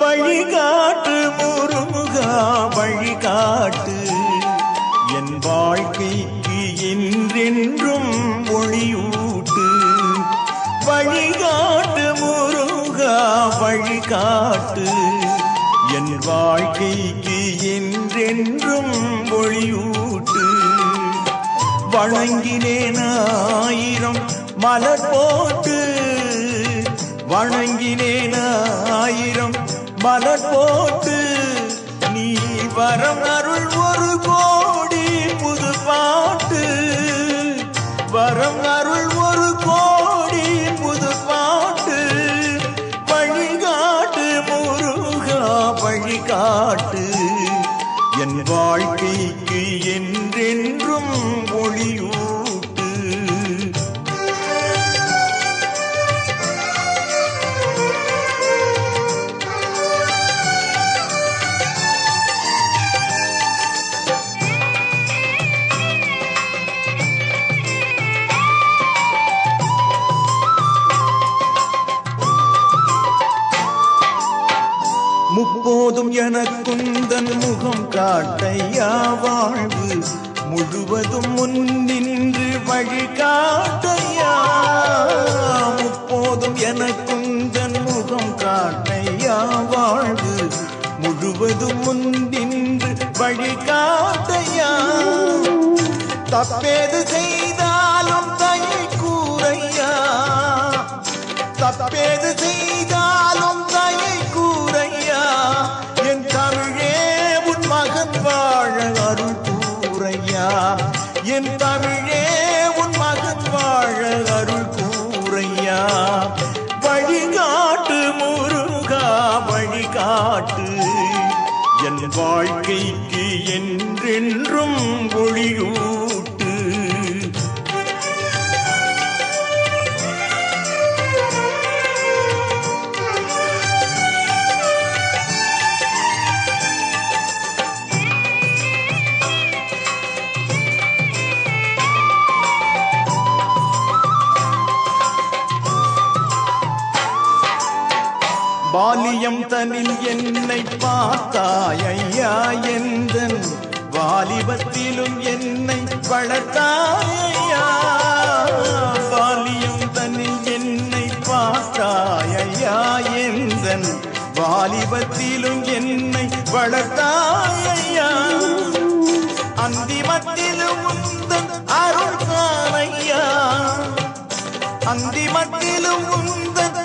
வழிகாட்டு முருகா வழிகாட்டு என் வாழ்க்கைக்கு இன்றென்றும் ஒளியூட்டு. வழிகாட்டு முருகா வழிகாட்டு. என் வாழ்க்கைக்கு என்றென்றும் ஒளியூட்டு. வணங்கினேன் ஆயிரம் மலர் போட்டு. வணங்கினேன் ஆயிரம் மலர் போட்டு. நீ வரம் அருள் ஒரு கோடி பாட்டு வரம் அருள் ஒரு கோடி புது பாட்டு வழிகாட்டு முருகா வழிகாட்டு. என் வாழ்க்கைக்கு என்றென்றும் முப்போதும் எனக்குந்தன் முகம் காட்டையா வாழ்வு முழுவதும் முன் நின்று வழி காட்டையா? முப்போதும் எனக்குந்தன் முகம் காட்டையா வாழ்வு முழுவதும் முன் நின்று வழி காட்டையா? தப்பேது செய்தாலும் தயை கூறையா? தப்பேது உன் வாழ அருள் கூறையா? என் தமிழே உன் மகன் வாழ அருள் கூறையா? வழிகாட்டு முருகா வழிகாட்டு. என் வாழ்க்கைக்கு என்றென்றும் ஒளியூட்டு வாலியம் தனில் என்னை பார்த்தாய் ஐயா எந்தன் வாலிபத்திலும் என்னை வளர்த்தாய் வாலியம் தனில் என்னை பார்த்தாய் ஐயா எந்தன் வாலிபத்திலும் என்னை வளர்த்தாய் ஐயா அந்திமத்திலும் உந்தன் அருள் காணையா அந்திமத்திலும் உந்தன்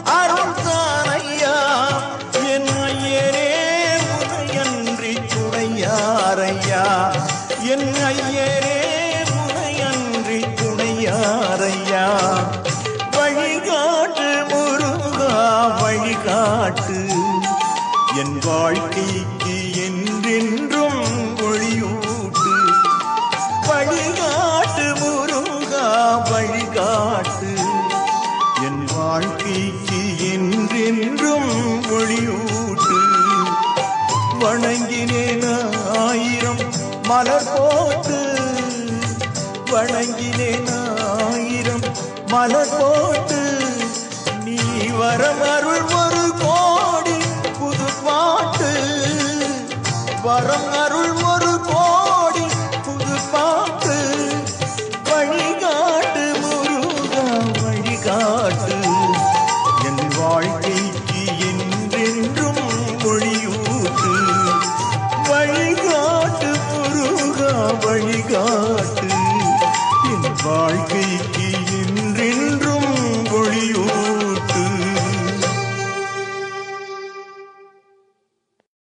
யாரையா? வழிகாட்டு முருகா வழிகாட்டு. என் வாழ்க்கைக்கு என்றென்றும் ஒளியூட்டு. வழிகாட்டு முருகா வழிகாட்டு. என் வாழ்க்கைக்கு என்றென்றும் ஒளியூட்டு. வணங்கினேன் ஆயிரம் மலர் போட்டு. வணங்கினேன் மலர் போட்டு நீ வரம் அருள் ஒரு கோடி புது பாட்டு. வரம் அருள் ஒரு கோடி புது பாட்டு. வழிகாட்டு முருகா வழிகாட்டு. என் வாழ்க்கைக்கு என்றென்றும் மொழியூட்டு. வழிகாட்டு முருகா வழிகாட்டு. என் வாழ்க்கை